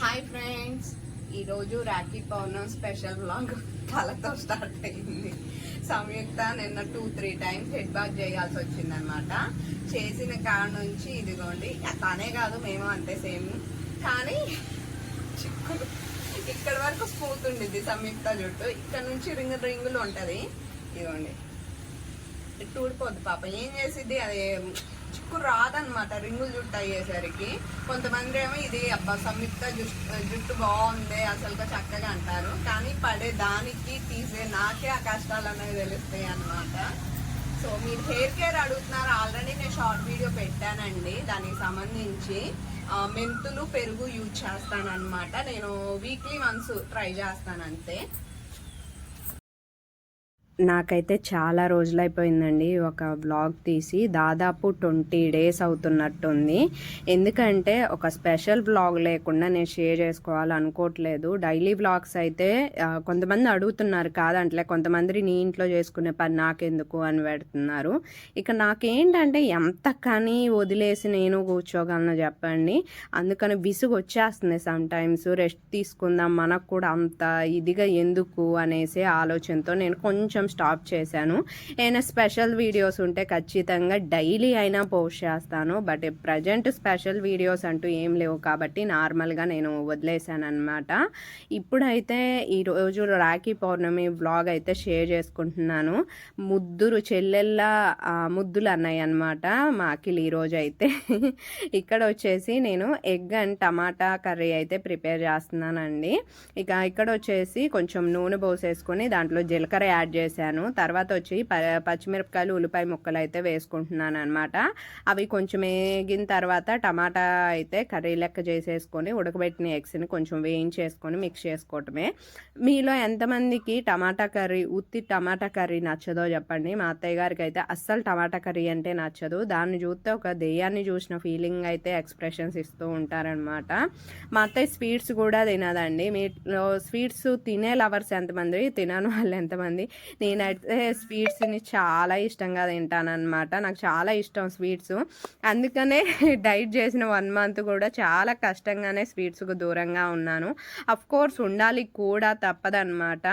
Hi friends ఈరోజు రాఖీ పౌర్ణం special blog తలతో స్టార్ట్ అయింది. సంయుక్త నిన్న two three times head bath చేయాల్సి వచ్చిందనమాట చేసిన కాడ నుంచి ఇదిగోండి తనే కాదు మేము అంతే సేమ్ కానీ చిక్కులు. ఇక్కడ వరకు స్మూత్ ఉండిద్ది సంయుక్త జుట్టు. ఇక్కడ నుంచి రింగు రింగులు ఉంటుంది. ఇదిగోండి. ఇట్టు ఊడిపోద్ది పాప. ఏం చేసిద్ది? అది చిక్కు రాదనమాట రింగులు జుట్టు అయ్యేసరికి. కొంతమంది ఏమో ఇది అబ్బా సంయుక్త జుట్టు జుట్టు బాగుంది అసలు చక్కగా అంటారు. కానీ పడే దానికి తీసే నాకే ఆ కష్టాలు అనేవి తెలుస్తాయి అన్నమాట. సో మీరు హెయిర్ కేర్ అడుగుతున్నారు. ఆల్రెడీ నేను షార్ట్ వీడియో పెట్టానండి. దానికి సంబంధించి మెంతులు పెరుగు యూజ్ చేస్తాను అనమాట నేను వీక్లీ వన్స్ ట్రై చేస్తాను అంతే నాకైతే చాలా రోజులైపోయిందండి. ఒక వ్లాగ్ తీసి దాదాపు ట్వంటీ డేస్ అవుతున్నట్టుంది. ఎందుకంటే ఒక స్పెషల్ వ్లాగ్ లేకుండా నేను షేర్ చేసుకోవాలనుకోవట్లేదు. డైలీ వ్లాగ్స్ అయితే కొంతమంది అడుగుతున్నారు కాదంటలే కొంతమంది నీ ఇంట్లో చేసుకునే పని నాకెందుకు? అని పెడుతున్నారు. ఇక నాకేంటంటే ఎంత కానీ వదిలేసి నేను కూర్చోగలను చెప్పండి. అందుకని విసుగు వచ్చేస్తుంది సమ్ టైమ్స్ రెస్ట్ తీసుకుందాం మనకు కూడా అంత ఇదిగా ఎందుకు అనేసి ఆలోచనతో నేను కొంచెం స్టాప్ చేశాను. ఏమైనా స్పెషల్ వీడియోస్ ఉంటే ఖచ్చితంగా డైలీ అయినా పోస్ట్ చేస్తాను. బట్ ప్రజెంట్ స్పెషల్ వీడియోస్ అంటూ ఏం లేవు కాబట్టి నార్మల్గా నేను వదిలేశాను అనమాట ఇప్పుడైతే ఈరోజు రాఖీ పౌర్ణమి బ్లాగ్ అయితే షేర్ చేసుకుంటున్నాను. ముద్దురు చెల్లెళ్ళ ముద్దులు అన్నాయి అనమాట మా అఖిల్ ఈరోజు అయితే ఇక్కడ వచ్చేసి నేను ఎగ్ అండ్ టమాటా కర్రీ అయితే ప్రిపేర్ చేస్తున్నానండి. ఇక ఇక్కడ వచ్చేసి కొంచెం నూనె పోసేసుకొని దాంట్లో జీలకర్ర యాడ్ చేసి వేసాను. తర్వాత వచ్చి ప పచ్చిమిరపకాయలు ఉల్లిపాయ ముక్కలు అయితే వేసుకుంటున్నాను అనమాట అవి కొంచెం వేగిన తర్వాత టమాటా అయితే కర్రీ లెక్క చేసేసుకొని ఉడకబెట్టిన ఎగ్స్ని కొంచెం వేయించేసుకొని మిక్స్ చేసుకోవటమే. మీలో ఎంతమందికి టమాటా కర్రీ ఉత్తి టమాటా కర్రీ నచ్చదో చెప్పండి. మా అత్తయ్య గారికి అయితే అస్సలు టమాటా కర్రీ అంటే నచ్చదు. దాన్ని చూస్తే ఒక దెయ్యాన్ని చూసిన ఫీలింగ్ అయితే ఎక్స్ప్రెషన్స్ ఇస్తూ ఉంటారనమాట మా అత్తయ్య స్వీట్స్ కూడా తినదండి. మీలో స్వీట్స్ తినే లవర్స్ ఎంతమంది తినని వాళ్ళు ఎంతమంది నేనైతే స్వీట్స్ని చాలా ఇష్టంగా తింటానన్నమాట. నాకు చాలా ఇష్టం స్వీట్స్. అందుకనే డైట్ చేసిన వన్ మంత్ కూడా చాలా కష్టంగానే స్వీట్స్కు దూరంగా ఉన్నాను. అఫ్ కోర్స్ ఉండాలి కూడా తప్పదనమాట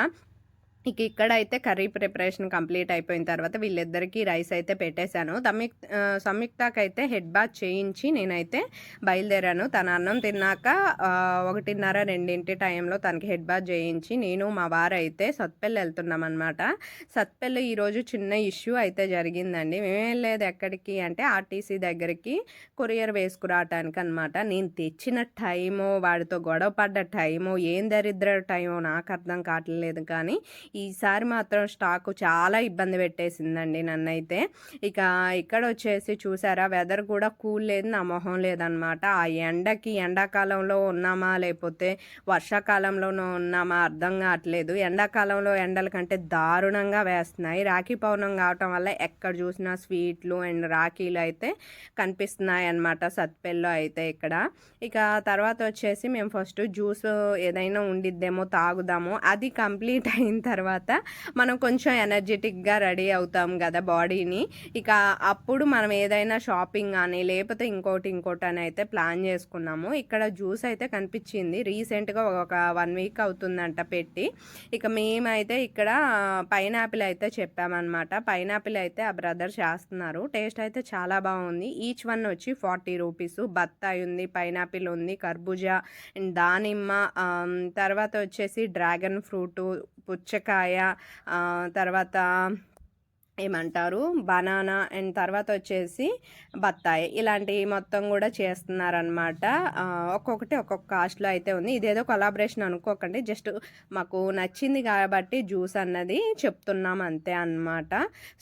ఇక ఇక్కడైతే కర్రీ ప్రిపరేషన్ కంప్లీట్ అయిపోయిన తర్వాత వీళ్ళిద్దరికీ రైస్ అయితే పెట్టేశాను. తమి సంయుక్తకైతే హెడ్ బాత్ చేయించి నేనైతే బయలుదేరాను. తన అన్నం తిన్నాక ఒకటిన్నర రెండింటి టైంలో తనకి హెడ్ బాత్ చేయించి నేను మా వారు అయితే సత్పెల్లి వెళ్తున్నాం అనమాట సత్పెల్లి ఈరోజు చిన్న ఇష్యూ అయితే జరిగిందండి. మేము లేదు ఎక్కడికి అంటే ఆర్టీసీ దగ్గరికి కొరియర్ వేసుకురావటానికి అనమాట నేను తెచ్చిన టైము వాడితో గొడవ పడ్డ టైము ఏం దరిద్ర టైమో నాకు అర్థం కావట్లేదు కానీ ఈసారి మాత్రం స్టాక్ చాలా ఇబ్బంది పెట్టేసిందండి నన్నైతే. ఇక ఇక్కడ వచ్చేసి చూసారా వెదర్ కూడా కూల్ లేదు నా మొహం లేదనమాట ఆ ఎండకి ఎండాకాలంలో ఉన్నామా లేకపోతే వర్షాకాలంలోనూ ఉన్నామా అర్థం కావట్లేదు. ఎండాకాలంలో ఎండల కంటే దారుణంగా వేస్తున్నాయి. రాఖీ పౌర్ణం కావటం వల్ల ఎక్కడ చూసినా స్వీట్లు అండ్ రాఖీలు అయితే కనిపిస్తున్నాయి అన్నమాట సత్పెల్లో అయితే ఇక్కడ. ఇక తర్వాత వచ్చేసి మేము ఫస్ట్ జ్యూస్ ఏదైనా ఉండిద్దేమో తాగుదాము. అది కంప్లీట్ అయిన తర్వాత తర్వాత మనం కొంచెం ఎనర్జెటిక్గా రెడీ అవుతాం కదా బాడీని. ఇక అప్పుడు మనం ఏదైనా షాపింగ్ కానీ లేకపోతే ఇంకోటి ఇంకోటి అని అయితే ప్లాన్ చేసుకున్నాము. ఇక్కడ జ్యూస్ అయితే కనిపించింది. రీసెంట్గా ఒక వన్ వీక్ అవుతుందంట పెట్టి. ఇక మేమైతే ఇక్కడ పైనాపిల్ అయితే చెప్పామన్నమాట. పైనాపిల్ అయితే ఆ బ్రదర్ చేస్తున్నారు. టేస్ట్ అయితే చాలా బాగుంది. ఈచ్ వన్ వచ్చి ఫార్టీ రూపీస్. బత్తాయి ఉంది పైనాపిల్ ఉంది కర్బూజా అండ్ దానిమ్మ తర్వాత వచ్చేసి డ్రాగన్ ఫ్రూటు పుచ్చకాయ తర్వాత ఏమంటారు? బనానా అండ్ తర్వాత వచ్చేసి బత్తాయి. ఇలాంటివి మొత్తం కూడా చేస్తున్నారనమాట ఒక్కొక్కటి ఒక్కొక్క కాస్ట్లో అయితే ఉంది. ఇదేదో కొలాబరేషన్ అనుకోకండి. జస్ట్ మాకు నచ్చింది కాబట్టి జ్యూస్ అన్నది చెప్తున్నాం అంతే అన్నమాట.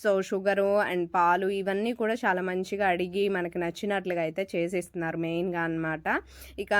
సో షుగరు అండ్ పాలు ఇవన్నీ కూడా చాలా మంచిగా అడిగి మనకి నచ్చినట్లుగా అయితే చేసిస్తున్నారు మెయిన్గా అన్నమాట. ఇక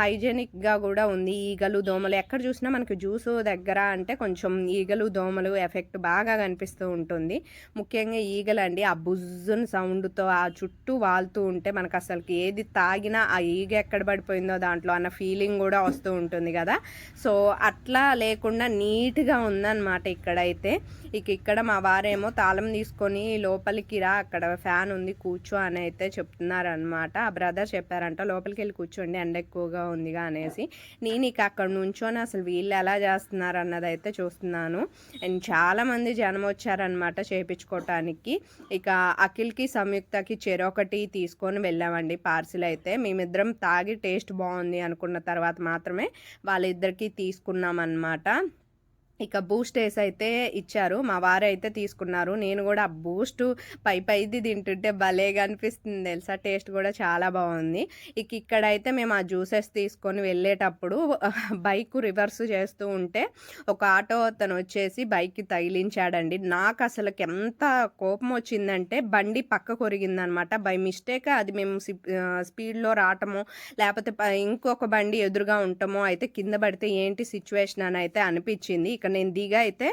హైజెనిక్గా కూడా ఉంది. ఈగలు దోమలు ఎక్కడ చూసినా మనకి జ్యూస్ దగ్గర అంటే కొంచెం ఈగలు దోమలు ఎఫెక్ట్ బాగా కనిపిస్తూ ఉంటుంది. ముఖ్యంగా ఈగలండి. ఆ బుజ్జుని సౌండ్తో ఆ చుట్టూ వాలుతూ ఉంటే మనకు అసలుకి ఏది తాగినా ఆ ఈగ ఎక్కడ పడిపోయిందో దాంట్లో అన్న ఫీలింగ్ కూడా వస్తూ ఉంటుంది కదా. సో అట్లా లేకుండా నీట్గా ఉందన్నమాట ఇక్కడైతే. ఇక ఇక్కడ మా వారేమో తాళం తీసుకొని లోపలికి రా అక్కడ ఫ్యాన్ ఉంది కూర్చో అని అయితే చెప్తున్నారనమాట ఆ బ్రదర్ చెప్పారంట లోపలికి వెళ్ళి కూర్చోండి ఎండ ఎక్కువగా ఉందిగా అనేసి. నేను ఇక అక్కడ నుంచొని అసలు వీళ్ళు ఎలా చేస్తున్నారు అన్నది అయితే చూస్తున్నాను. అండ్ చాలామంది జనం వచ్చారనమాట చేపించుకోవటానికి ఇక అఖిల్కి సంయుక్తకి చెరొకటి తీసుకొని వెళ్ళామండి పార్సిల్ అయితే. మేమిద్దరం తాగి టేస్ట్ బాగుంది అనుకున్న తర్వాత మాత్రమే వాళ్ళిద్దరికి తీసుకున్నాం అనమాట ఇక బూస్ట్ వేసి అయితే ఇచ్చారు మా వారు అయితే తీసుకున్నారు. నేను కూడా ఆ బూస్ట్ పై పైది తింటుంటే భలేగా అనిపిస్తుంది తెలుసా? టేస్ట్ కూడా చాలా బాగుంది. ఇక ఇక్కడైతే మేము ఆ జ్యూసెస్ తీసుకొని వెళ్ళేటప్పుడు బైక్ రివర్స్ చేస్తూ ఉంటే ఒక ఆటో అతను వచ్చేసి బైక్కి తగిలించాడండి. నాకు అసలు ఎంత కోపం వచ్చిందంటే బండి పక్క కొరిగిందనమాట. బై మిస్టేక్ అది మేము స్పీడ్లో రావటమో లేకపోతే ఇంకొక బండి ఎదురుగా ఉంటామో అయితే కింద పడితే ఏంటి సిచ్యువేషన్ అని అయితే అనిపించింది. ఇక నేను దిగా అయితే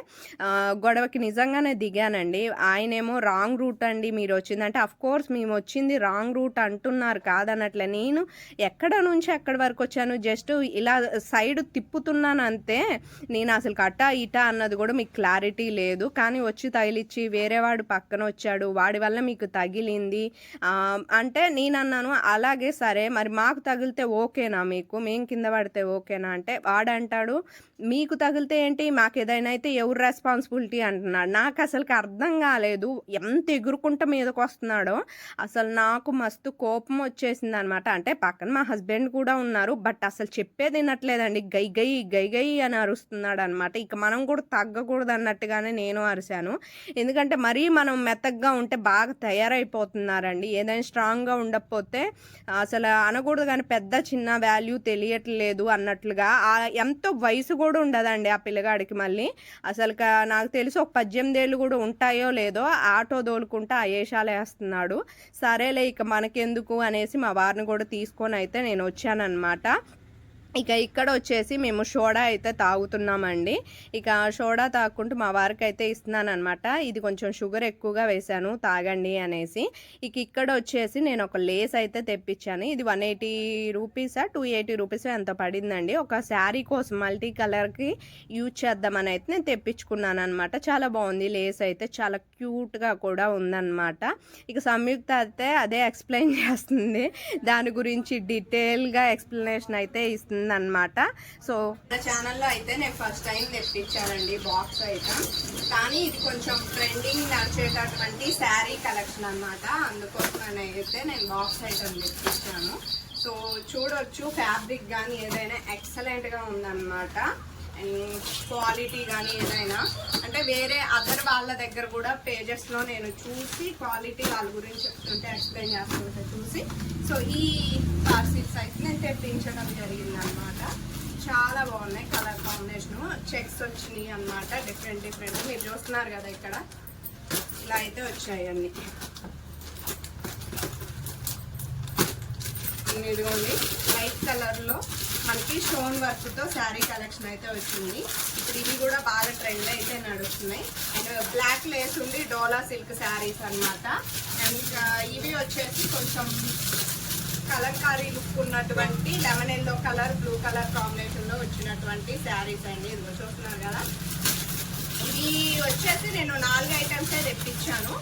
గొడవకి నిజంగానే దిగానండి. ఆయనేమో రాంగ్ రూట్ అండి మీరు వచ్చిందంటే అఫ్ కోర్స్ మేము వచ్చింది రాంగ్ రూట్ అంటున్నారు కాదన్నట్లే నేను ఎక్కడ నుంచి ఎక్కడి వరకు వచ్చాను? జస్ట్ ఇలా సైడ్ తిప్పుతున్నాను అంతే నేను అసలు కట్టా ఇటా అన్నది కూడా మీకు క్లారిటీ లేదు. కానీ వచ్చి తగిలిచ్చి వేరే వాడు పక్కన వచ్చాడు. వాడి వల్ల మీకు తగిలింది. అంటే నేను అన్నాను అలాగే సరే. మరి మాకు తగిలితే ఓకేనా మీకు? మేము కింద పడితే ఓకేనా? అంటే వాడంటాడు మీకు తగిలితే ఏంటి? మా నాకు ఏదైనా అయితే ఎవరు రెస్పాన్సిబిలిటీ అంటున్నాడు. నాకు అసలుకి అర్థం కాలేదు. ఎంత ఎగురుకుంటా మీదకి వస్తున్నాడో అసలు నాకు మస్తు కోపం వచ్చేసింది అనమాట అంటే పక్కన మా హస్బెండ్ కూడా ఉన్నారు. బట్ అసలు చెప్పేది వినట్లేదండి. గై గై గై గై అని అరుస్తున్నాడు అనమాట ఇక మనం కూడా తగ్గకూడదు అన్నట్టుగానే నేను అరిశాను. ఎందుకంటే మరీ మనం మెత్తగ్గా ఉంటే బాగా తయారైపోతున్నారండి. ఏదైనా స్ట్రాంగ్గా ఉండకపోతే అసలు అనకూడదు కానీ పెద్ద చిన్న వాల్యూ తెలియట్లేదు అన్నట్లుగా. ఎంతో వయసు కూడా ఉండదండి ఆ పిల్లగాడికి. మళ్ళీ. అసలు నాకు తెలిసి ఒక పద్దెనిమిది ఏళ్ళు కూడా ఉంటాయో లేదో ఆటో దోలుకుంటా ఆ ఏషాలు వేస్తున్నాడు. సరేలే ఇక మనకెందుకు అనేసి మా వారిని కూడా తీసుకొని అయితే నేను వచ్చానన్నమాట. ఇక ఇక్కడ వచ్చేసి మేము సోడా అయితే తాగుతున్నామండి. ఇక సోడా తాగుకుంటూ మా వారికి అయితే ఇస్తున్నాను అనమాట ఇది కొంచెం షుగర్ ఎక్కువగా వేశాను తాగండి అనేసి. ఇక ఇక్కడ వచ్చేసి నేను ఒక లేస్ అయితే తెప్పించాను. ఇది వన్ ఎయిటీ రూపీసా టూ ఎయిటీ రూపీస్ ఎంత పడిందండి. ఒక శారీ కోసం మల్టీ కలర్కి యూజ్ చేద్దామని అయితే నేను తెప్పించుకున్నాను అనమాట చాలా బాగుంది లేస్ అయితే చాలా క్యూట్గా కూడా ఉందన్నమాట. ఇక సంయుక్త అయితే అదే ఎక్స్ప్లెయిన్ చేస్తుంది. దాని గురించి డీటెయిల్గా ఎక్స్ప్లెనేషన్ అయితే ఇస్తుంది. అనమాట సో నా ఛానల్లో అయితే నేను ఫస్ట్ టైం తెప్పించానండి బాక్స్ ఐటమ్ కానీ ఇది కొంచెం ట్రెండింగ్ నడిచేటటువంటి శారీ కలెక్షన్ అన్నమాట. అందుకోసం అయితే నేను బాక్స్ ఐటమ్ తెప్పించాను. సో చూడొచ్చు ఫ్యాబ్రిక్ కానీ ఏదైనా ఎక్సలెంట్గా ఉందన్నమాట. క్వాలిటీ కానీ ఏదైనా అంటే వేరే అదర్ వాళ్ళ దగ్గర కూడా పేజెస్లో నేను చూసి క్వాలిటీ వాళ్ళ గురించి చెప్తుంటే ఎక్స్ప్లెయిన్ చేస్తుంటే చూసి. సో ఈ పార్సిల్స్ అయితే నేను తెప్పించడం జరిగింది అనమాట చాలా బాగున్నాయి కలర్ కాంబినేషన్ చెక్స్ వచ్చినాయి అన్నమాట డిఫరెంట్ డిఫరెంట్ మీరు చూస్తున్నారు కదా ఇక్కడ. ఇలా అయితే వచ్చాయి అన్ని. ఇదిగోండి లైట్ కలర్లో మనకి స్టోన్ వర్క్తో శారీ కలెక్షన్ అయితే వచ్చింది. ఇప్పుడు ఇవి కూడా బాగా ట్రెండ్ అయితే నడుస్తున్నాయి. అండ్ బ్లాక్ లేస్ ఉంది డోలా సిల్క్ శారీస్ అన్నమాట. అండ్ ఇవి వచ్చేసి కొంచెం కలంకారీ లుక్ ఉన్నటువంటి lemon yellow colour blue colour కాంబినేషన్లో వచ్చినటువంటి శారీస్ అండి. ఇదిగో చూస్తున్నారు కదా. ఇవి వచ్చేసి నేను నాలుగు ఐటమ్స్ తెప్పించాను.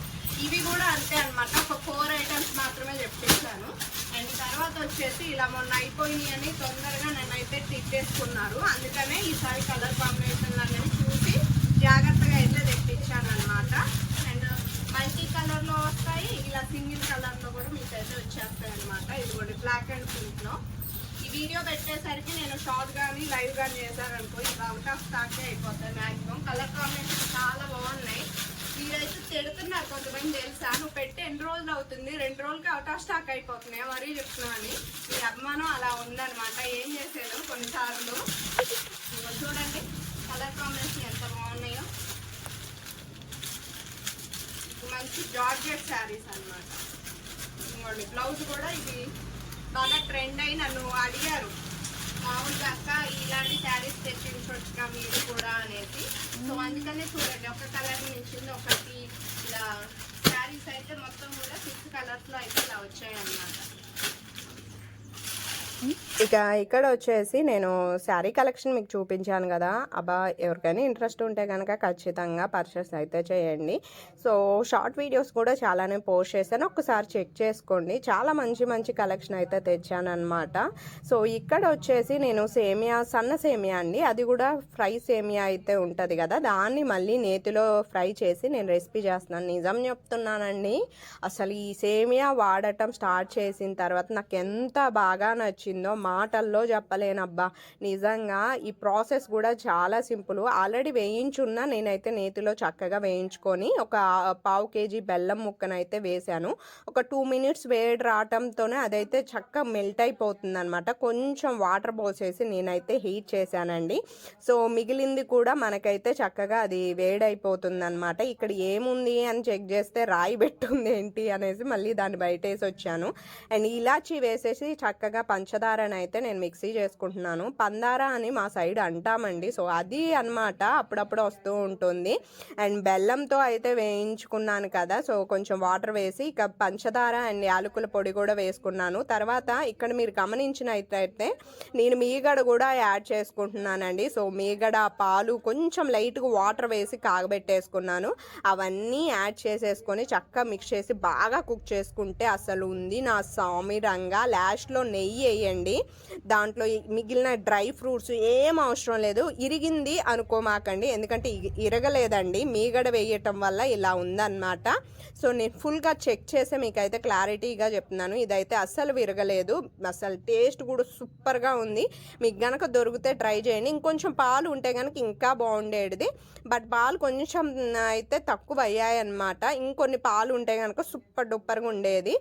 ఇవి కూడా అంతే అనమాట ఒక ఫోర్ ఐటమ్స్ మాత్రమే తెప్పించాను. అండ్ తర్వాత వచ్చేసి ఇలా మొన్న అయిపోయినాయి అని తొందరగా నేనైతే తిట్టేసుకున్నారు అందుకనే ఈసారి కలర్ కాంబినేషన్ అనేది చూసి జాగ్రత్తగా అయితే తెప్పించాను అనమాట అండ్ మల్టీ కలర్లో వస్తాయి ఇలా సింగిల్ కలర్లో కూడా మీకు అయితే వచ్చేస్తాయి అనమాట ఇది కూడా బ్లాక్ అండ్ పింక్లో ఈ వీడియో పెట్టేసరికి నేను షార్ట్ కానీ లైవ్ కానీ చేశారనుకో ఇవి అవుట్ ఆఫ్ స్టాక్ అయిపోతాయి మ్యాక్సిమం కలర్ కాంబినేషన్ చాలా తిడుతున్నారు కొంతమంది తెలుసా? నువ్వు పెట్టి ఎన్ని రోజులు అవుతుంది? రెండు రోజులకి అవుట్ ఆఫ్ స్టాక్ అయిపోతున్నాయి. మరీ చెప్తున్నాను ఈ అభిమానం అలా ఉందనమాట ఏం చేశాను కొన్నిసార్లు. చూడండి కలర్ కాంబినేషన్ ఎంత బాగున్నాయో. మంచి జార్జెట్ శారీస్ అన్నమాట. బ్లౌజ్ కూడా ఇది బాగా ట్రెండ్ అయి నన్ను అడిగారు. మామూలుగా అక్క ఇలాంటి శారీస్ తెప్పించవచ్చుగా మీరు కూడా అనేసి. సో అందుకనే చూడండి ఒక కలర్ నుంచి ఒకటి ఇలా శారీస్ అయితే మొత్తం కూడా సిక్స్ కలర్స్లో అయితే ఇలా వచ్చాయి అన్నమాట ఇక ఇక్కడ వచ్చేసి నేను శారీ కలెక్షన్ మీకు చూపించాను కదా. అబ్బా ఎవరికైనా ఇంట్రెస్ట్ ఉంటే కనుక ఖచ్చితంగా పర్చేస్ అయితే చేయండి. సో షార్ట్ వీడియోస్ కూడా చాలానే పోస్ట్ చేశాను. ఒకసారి చెక్ చేసుకోండి. చాలా మంచి మంచి కలెక్షన్ అయితే తెచ్చాను అనమాట సో ఇక్కడ వచ్చేసి నేను సేమియా సన్న సేమియా అండి. అది కూడా ఫ్రై సేమియా అయితే ఉంటుంది కదా. దాన్ని మళ్ళీ నేతిలో ఫ్రై చేసి నేను రెసిపీ చేస్తున్నాను. నిజం చెప్తున్నానండి. అసలు ఈ సేమియా వాడటం స్టార్ట్ చేసిన తర్వాత నాకు ఎంత బాగా నచ్చింది మాటల్లో చెప్పలేనబ్బా. నిజంగా ఈ ప్రాసెస్ కూడా చాలా సింపుల్. ఆల్రెడీ వేయించున్న నేనైతే నేతిలో చక్కగా వేయించుకొని ఒక పావు కేజీ బెల్లం ముక్కనైతే వేశాను. ఒక టూ మినిట్స్ వేడి రావటంతోనే అదైతే చక్కగా మెల్ట్ అయిపోతుంది అనమాట కొంచెం వాటర్ పోసేసి నేనైతే హీట్ చేశానండి. సో మిగిలింది కూడా మనకైతే చక్కగా అది వేడైపోతుంది అనమాట ఇక్కడ ఏముంది అని చెక్ చేస్తే రాయి పెట్టుంది ఏంటి అనేసి మళ్ళీ దాన్ని బయటేసి వచ్చాను. అండ్ ఇలాచి వేసేసి చక్కగా పంచ పంచదారని అయితే నేను మిక్సీ చేసుకుంటున్నాను. పందార అని మా సైడ్ అంటామండి. సో అది అన్నమాట అప్పుడప్పుడు వస్తూ ఉంటుంది. అండ్ బెల్లంతో అయితే వేయించుకున్నాను కదా సో కొంచెం వాటర్ వేసి ఇక పంచదార అండ్ యాలకుల పొడి కూడా వేసుకున్నాను. తర్వాత ఇక్కడ మీరు గమనించినట్లయితే నేను మీగడ కూడా యాడ్ చేసుకుంటున్నానండి. సో మీగడ పాలు కొంచెం లైట్గా వాటర్ వేసి కాగబెట్టేసుకున్నాను. అవన్నీ యాడ్ చేసేసుకొని చక్కగా మిక్స్ చేసి బాగా కుక్ చేసుకుంటే అసలు ఉంది నా సామి రంగా. లాస్ట్లో నెయ్యి వేయండి దాంట్లో మిగిలిన డ్రై ఫ్రూట్స్ ఏం అవసరం లేదు. ఇరిగింది అనుకోమాకండి. ఎందుకంటే ఇరగలేదండి. మీగడ వేయటం వల్ల ఇలా ఉందన్నమాట. సో నేను ఫుల్గా చెక్ చేసి మీకైతే క్లారిటీగా చెప్తున్నాను. ఇదైతే అస్సలు విరగలేదు. అసలు టేస్ట్ కూడా సూపర్గా ఉంది. మీకు గనక దొరికితే ట్రై చేయండి. ఇంకొంచెం పాలు ఉంటే కనుక ఇంకా బాగుండేది బట్ పాలు కొంచెం అయితే తక్కువ అయ్యాయన్నమాట ఇంకొన్ని పాలు ఉంటే కనుక సూపర్ డూపర్గా ఉండేది.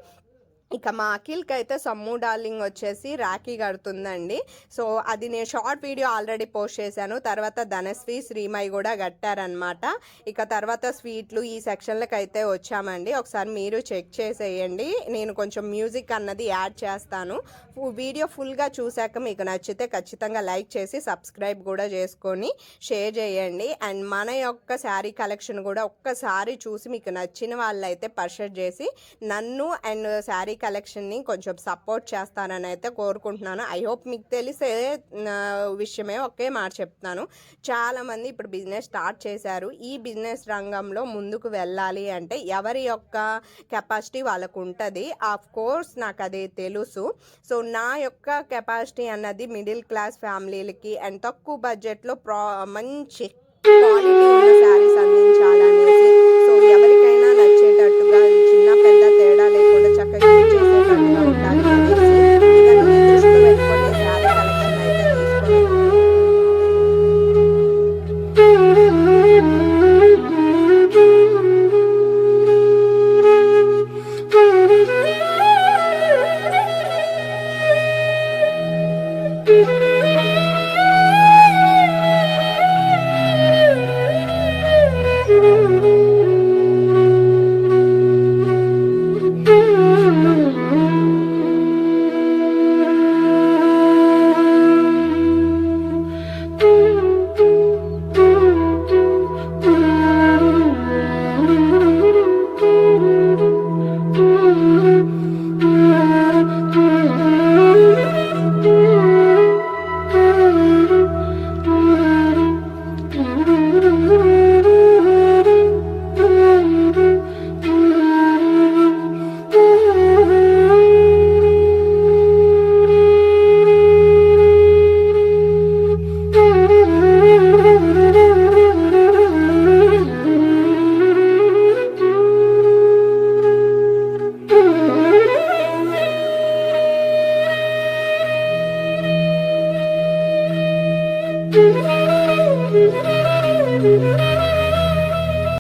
ఇక మా అఖిల్కి అయితే సమ్ము డార్లింగ్ వచ్చేసి రాఖీ కడుతుందండి. సో అది నేను షార్ట్ వీడియో ఆల్రెడీ పోస్ట్ చేశాను. తర్వాత ధనశ్రీ శ్రీమయి కూడా కట్టారనమాట ఇక తర్వాత స్వీట్లు ఈ సెక్షన్లకు అయితే వచ్చామండి. ఒకసారి మీరు చెక్ చేసేయండి. నేను కొంచెం మ్యూజిక్ అన్నది యాడ్ చేస్తాను. వీడియో ఫుల్గా చూశాక మీకు నచ్చితే ఖచ్చితంగా లైక్ చేసి సబ్స్క్రైబ్ కూడా చేసుకొని షేర్ చేయండి. అండ్ మన యొక్క శారీ కలెక్షన్ కూడా ఒక్కసారి చూసి మీకు నచ్చిన వాళ్ళైతే పర్చేజ్ చేసి నన్ను అండ్ శారీ కలెక్షన్ని కొంచెం సపోర్ట్ చేస్తారని అయితే కోరుకుంటున్నాను. ఐ హోప్ మీకు తెలిసే విషయమే ఒకే మాట చెప్తాను చాలామంది ఇప్పుడు బిజినెస్ స్టార్ట్ చేశారు. ఈ బిజినెస్ రంగంలో ముందుకు వెళ్ళాలి అంటే ఎవరి యొక్క కెపాసిటీ వాళ్ళకు ఉంటుంది. ఆఫ్ కోర్స్ నాకు అది తెలుసు. సో నా యొక్క కెపాసిటీ అన్నది మిడిల్ క్లాస్ ఫ్యామిలీలకి అండ్ తక్కువ బడ్జెట్లో ప్రా మంచి క్వాలిటీ ఉన్న శారీస్ అందించాలనేసి